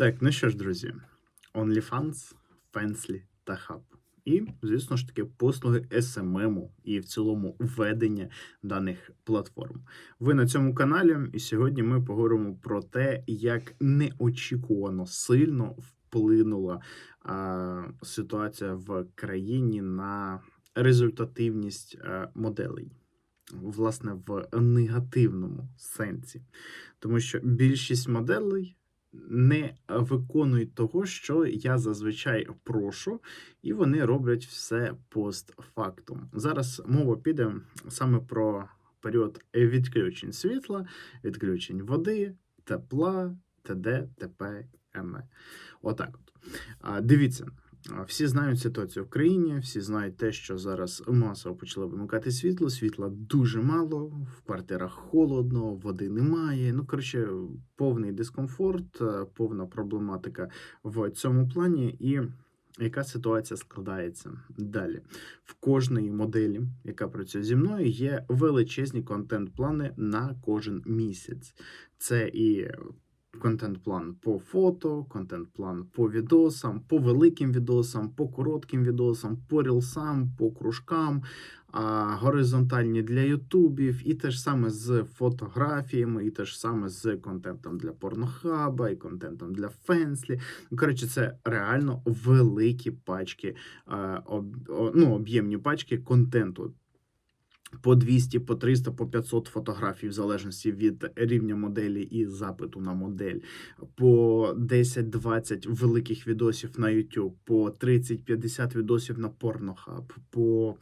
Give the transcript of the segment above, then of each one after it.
Так, ну що ж, друзі, OnlyFans, Fensly та Hub. І, звісно ж таки, послуги SMM і в цілому введення даних платформ. Ви на цьому каналі, і сьогодні ми поговоримо про те, як неочікувано сильно вплинула а, ситуація в країні на результативність а, моделей. Власне, в негативному сенсі, тому що більшість моделей не виконують того, що я зазвичай прошу, і вони роблять все постфактум. Зараз мова піде саме про період відключень світла, відключень води, тепла, ТД, ТП. Отак от. Дивіться. Всі знають ситуацію в країні, всі знають те, що зараз масово почали вимикати світло. Світла дуже мало, в квартирах холодно, води немає. Ну, коротше, повний дискомфорт, е, повна проблематика в цьому плані. І яка ситуація складається далі? В кожної моделі, яка працює зі мною, є величезні контент-плани на кожен місяць. Це і контент-план по фото, контент-план по відосам, по великим відосам, по коротким відосам, по рілсам, по кружкам, а, горизонтальні для ютубів, і те ж саме з фотографіями, і те ж саме з контентом для порнохаба, і контентом для фенслі. Ну, Коротше, це реально великі пачки, ну, об'ємні пачки контенту. По 200, по 300, по 500 фотографій, в залежності від рівня моделі і запиту на модель, по 10-20 великих відосів на YouTube, по 30-50 відосів на Pornhub, по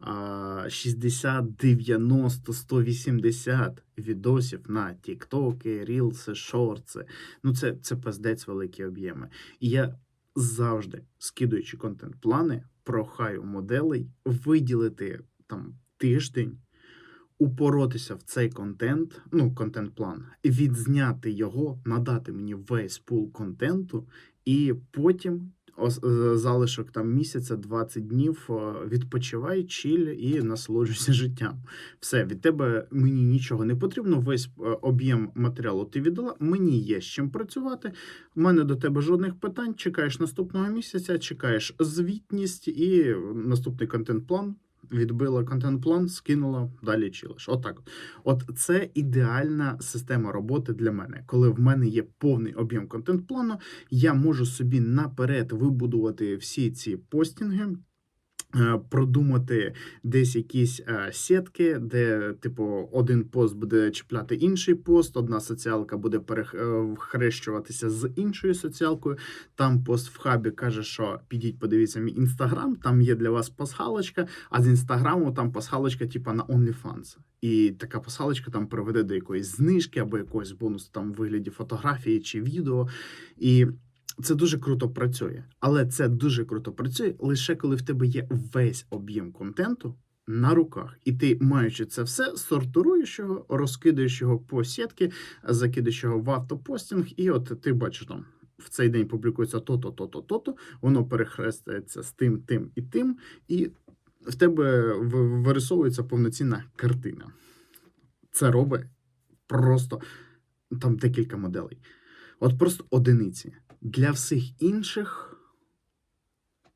а, 60, 90, 180 відосів на TikTok, Reels, Shorts. Ну, це, це пиздець великі об'єми. І я завжди, скидуючи контент-плани, прохаю моделей виділити там тиждень, упоротися в цей контент, ну, контент-план, відзняти його, надати мені весь пул контенту, і потім е, залишок там місяця, 20 днів е, відпочивай, чіль і насолоджуйся життям. Все, від тебе мені нічого не потрібно. Весь е, об'єм матеріалу ти віддала. Мені є з чим працювати. У мене до тебе жодних питань. Чекаєш наступного місяця, чекаєш звітність і наступний контент-план. Відбила контент-план, скинула, далі чилиш. Отак. От. От це ідеальна система роботи для мене. Коли в мене є повний об'єм контент-плану, я можу собі наперед вибудувати всі ці постінги. Е, Продумати десь якісь е, сітки, де, типу, один пост буде чіпляти інший пост, одна соціалка буде перехрещуватися з іншою соціалкою. Там пост в хабі каже, що підіть, подивіться мій інстаграм, там є для вас пасхалочка, а з інстаграму там пасхалочка, типу, на OnlyFans. І така пасхалочка там приведе до якоїсь знижки або якогось бонусу там в вигляді фотографії чи відео. І це дуже круто працює. Але це дуже круто працює лише коли в тебе є весь об'єм контенту. На руках, і ти, маючи це все, сортуєш його, розкидаєш його по сітки, закидаєш його в автопостінг, і от ти бачиш там в цей день публікується то-то, то-то, то-то, воно перехрестається з тим, тим і тим, і в тебе вирисовується повноцінна картина. Це робить просто там декілька моделей. От просто одиниці. Для всіх інших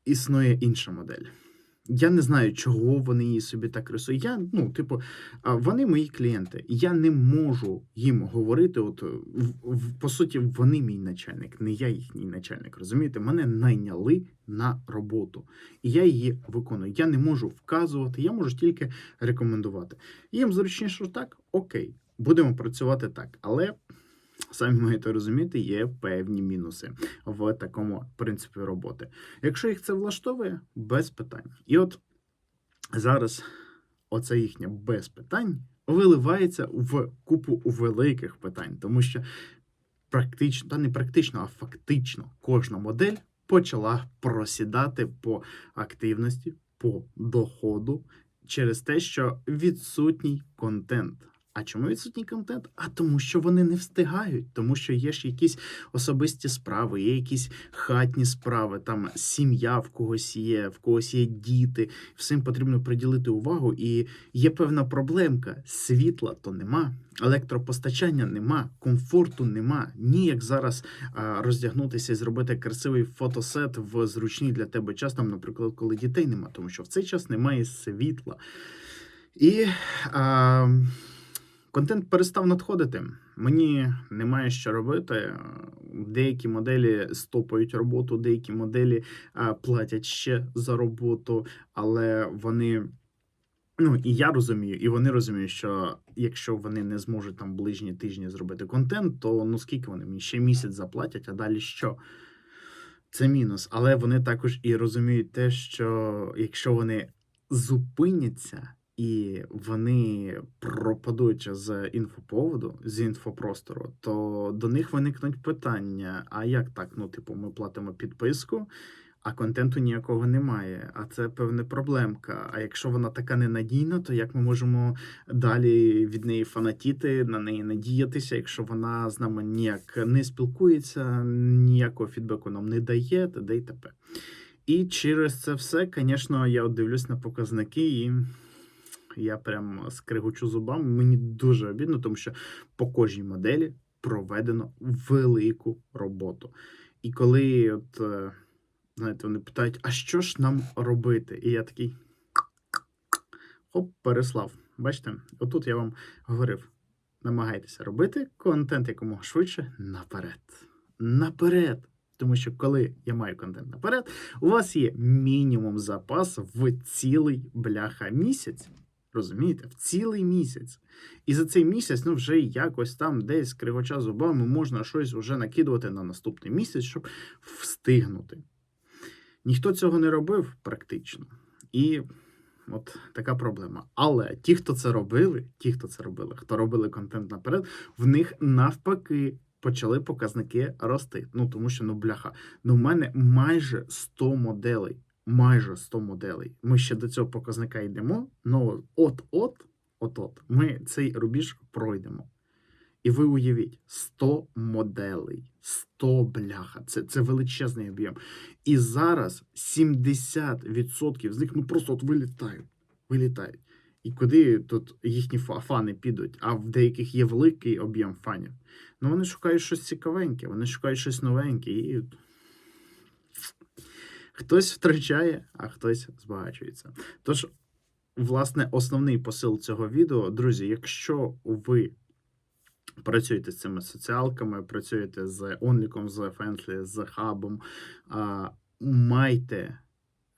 існує інша модель. Я не знаю, чого вони її собі так рисують. Я, ну, типу, вони мої клієнти. Я не можу їм говорити. От по суті, вони мій начальник, не я їхній начальник. Розумієте, мене найняли на роботу, і я її виконую. Я не можу вказувати, я можу тільки рекомендувати. Їм зручніше так, окей, будемо працювати так, але. Самі маєте розуміти, є певні мінуси в такому принципі роботи. Якщо їх це влаштовує, без питань. І от зараз оце їхнє без питань виливається в купу великих питань, тому що практично, та не практично, а фактично кожна модель почала просідати по активності, по доходу через те, що відсутній контент. А чому відсутній контент? А тому, що вони не встигають, тому що є ж якісь особисті справи, є якісь хатні справи, там сім'я в когось є, в когось є діти. Всім потрібно приділити увагу, і є певна проблемка: світла то нема, електропостачання нема, комфорту нема. Ніяк зараз роздягнутися і зробити красивий фотосет в зручний для тебе час, там, наприклад, коли дітей нема, тому що в цей час немає світла. І а, контент перестав надходити. Мені немає що робити. Деякі моделі стопають роботу, деякі моделі а, платять ще за роботу, але вони. Ну, і я розумію, і вони розуміють, що якщо вони не зможуть там ближні тижні зробити контент, то ну скільки вони мені ще місяць заплатять, а далі що? Це мінус. Але вони також і розуміють те, що якщо вони зупиняться і вони пропадуть з інфоповоду, з інфопростору, то до них виникнуть питання: а як так? Ну, типу, ми платимо підписку, а контенту ніякого немає. А це певна проблемка. А якщо вона така ненадійна, то як ми можемо далі від неї фанатіти, на неї надіятися, якщо вона з нами ніяк не спілкується, ніякого фідбеку нам не дає, т.д. і т.п. І через це все, звісно, я дивлюсь на показники і. Я прям скригочу зубами. Мені дуже обідно, тому що по кожній моделі проведено велику роботу. І коли, от, е, знаєте, вони питають, а що ж нам робити? І я такий хоп, переслав. Бачите, отут я вам говорив: намагайтеся робити контент якомога швидше наперед. Наперед! Тому що коли я маю контент наперед, у вас є мінімум запас в цілий бляха місяць. Розумієте, в цілий місяць. І за цей місяць, ну, вже якось там десь кригоча зубами можна щось вже накидувати на наступний місяць, щоб встигнути. Ніхто цього не робив практично. І от така проблема. Але ті, хто це робили, ті, хто це робили, хто робили контент наперед, в них навпаки. Почали показники рости. Ну тому що ну бляха, ну в мене майже 100 моделей майже 100 моделей. Ми ще до цього показника йдемо. Ну от-от, от-от, ми цей рубіж пройдемо. І ви уявіть, 100 моделей, 100 бляха, це це величезний об'єм. І зараз 70% з них ну просто от вилітають. вилітають. І куди тут їхні фани підуть, а в деяких є великий об'єм фанів. Ну вони шукають щось цікавеньке, вони шукають щось новеньке. І Хтось втрачає, а хтось збагачується. Тож, власне, основний посил цього відео, друзі, якщо ви працюєте з цими соціалками, працюєте з онліком, з Фенслі, з хабом, майте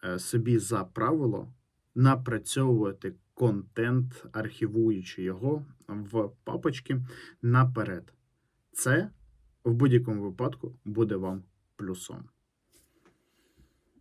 е, собі за правило напрацьовувати контент, архівуючи його в папочки наперед. Це в будь-якому випадку буде вам плюсом.